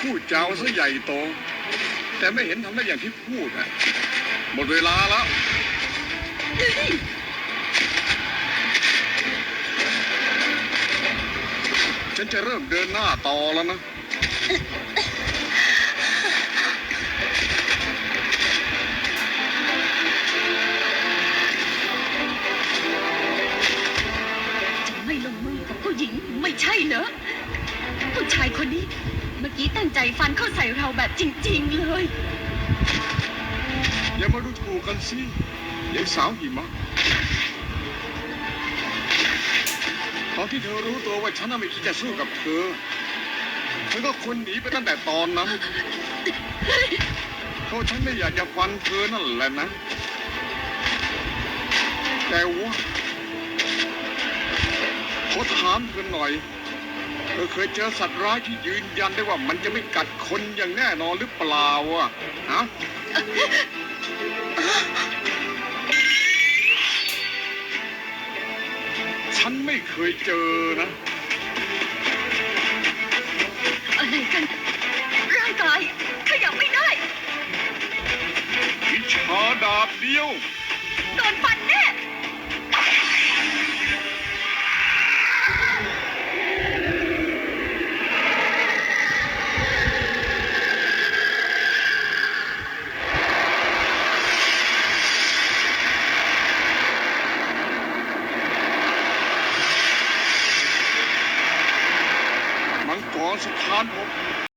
พูดจาซะใหญ่โต แต่ไม่เห็นทำได้อย่างที่พูดอะหมดเวลาแล้ว ฉันจะเริ่มเดินหน้าต่อแล้วนะ หญิงไม่ใช่เหรอผู้ชายคนนี้ เมื่อกี้ตั้งใจฟันเข้าใส่เราแบบจริง ๆ เลย อย่ามาดูถูกกันสิยายสาวหิมะตอนที่เธอรู้ตัวว่าฉันน่ะไม่คิดจะสู้กับเธอเธอก็ควรหนีไปตั้งแต่ตอนนั้นเพราะฉันไม่อยากจะฟันเธอนั่นแหละนะ แต่ว่า ขอถามเธอหน่อยเธอเคยเจอสัตว์ร้ายที่ยืนยันได้ว่ามันจะไม่กัดคนอย่างแน่นอนหรือเปล่าอะฮะฉันไม่เคยเจอนะ อะไรกัน ร่างกายขยับไม่ได้ วิชาดาบเดียวโดนฟันแน่ was at hard work.